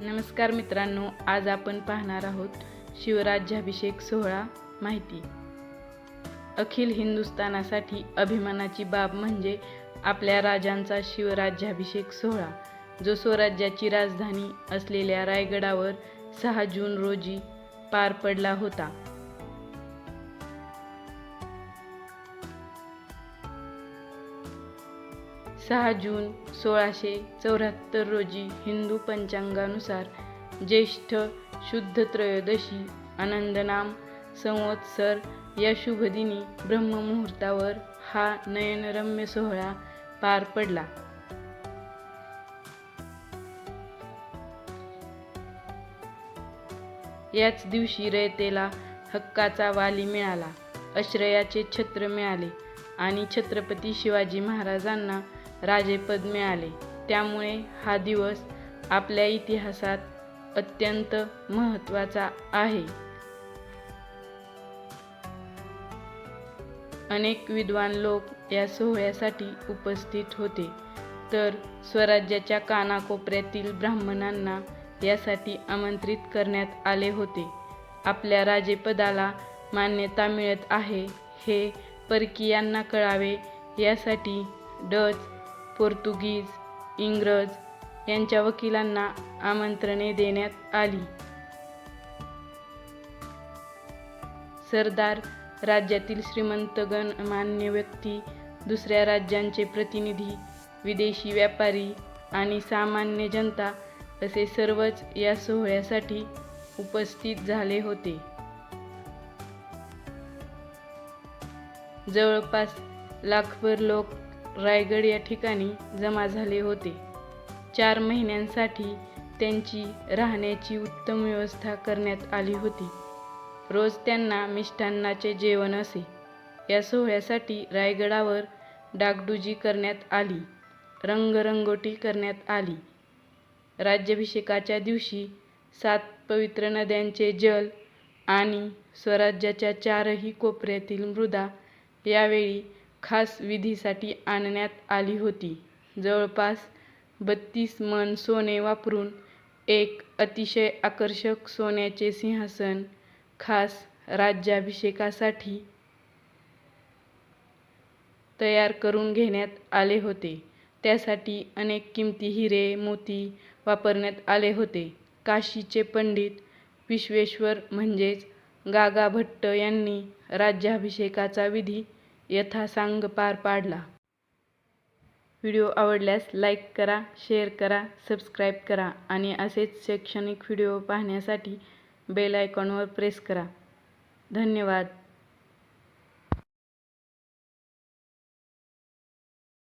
नमस्कार मित्रांनो आज आपण पाहणार आहोत शिवराज्याभिषेक सोहळा माहिती. अखिल हिंदुस्थानासाठी अभिमानाची बाब म्हणजे आपल्या राजांचा शिवराज्याभिषेक सोहळा जो स्वराज्याची राजधानी असलेल्या रायगडावर सहा जून रोजी पार पडला होता. सहा जून सोळाशे चौऱ्याहत्तर रोजी हिंदू पंचांगानुसार ज्येष्ठ शुद्ध त्रयोदशी आनंदनाम संवत्सर या शुभदिनी ब्रह्ममुहूर्तावर हा नयनरम्य सोहळा पार पडला. याच दिवशी रयतेला हक्काचा वाली मिळाला. अश्रयाचे छत्र मिळाले आणि छत्रपती शिवाजी महाराजांना राजेपद मिळाले त्यामुळे हा दिवस आपल्या इतिहासात अत्यंत महत्त्वाचा आहे. अनेक विद्वान लोक या सोहळ्यासाठी उपस्थित होते. तर स्वराज्याच्या कानाकोपऱ्यातील ब्राह्मणांना यासाठी आमंत्रित करण्यात आले होते. आपल्या राजेपदाला मान्यता मिळत आहे हे परकीयांना कळावे यासाठी डच पोर्तुगीज इंग्रज यांच्या वकिलांना आमंत्रणे देण्यात आली. सरदार राज्यातील श्रीमंत गणमान्य व्यक्ती दुसऱ्या राज्यांचे प्रतिनिधी विदेशी व्यापारी आणि सामान्य जनता असे सर्वच या सोहळ्यासाठी उपस्थित झाले होते. जवळपास लाखभर लोक रायगड या ठिकाणी जमा झाले होते. चार महिन्यांसाठी त्यांची राहण्याची उत्तम व्यवस्था करण्यात आली होती. रोज त्यांना मिष्टान्नाचे जेवण असे. या सोहळ्यासाठी रायगडावर डागडुजी करण्यात आली. रंगरंगोटी करण्यात आली. राज्याभिषेकाच्या दिवशी सात पवित्र नद्यांचे जल आणि स्वराज्याच्या चारही कोपऱ्यातील मृदा यावेळी खास विधीसाठी आणण्यात आली होती. जवळपास बत्तीस मन सोने वापरून एक अतिशय आकर्षक सोन्याचे सिंहासन खास राज्याभिषेकासाठी तयार करून घेण्यात आले होते. त्यासाठी अनेक किमती हिरे मोती वापरण्यात आले होते. काशीचे पंडित विश्वेश्वर म्हणजेच गागा भट्ट यांनी राज्याभिषेकाचा विधी यथासांग पार पाडला. व्हिडिओ आवडल्यास लाईक करा शेअर करा सबस्क्राईब करा आणि असेच शैक्षणिक व्हिडिओ पाहण्यासाठी बेल आयकॉनवर प्रेस करा. धन्यवाद.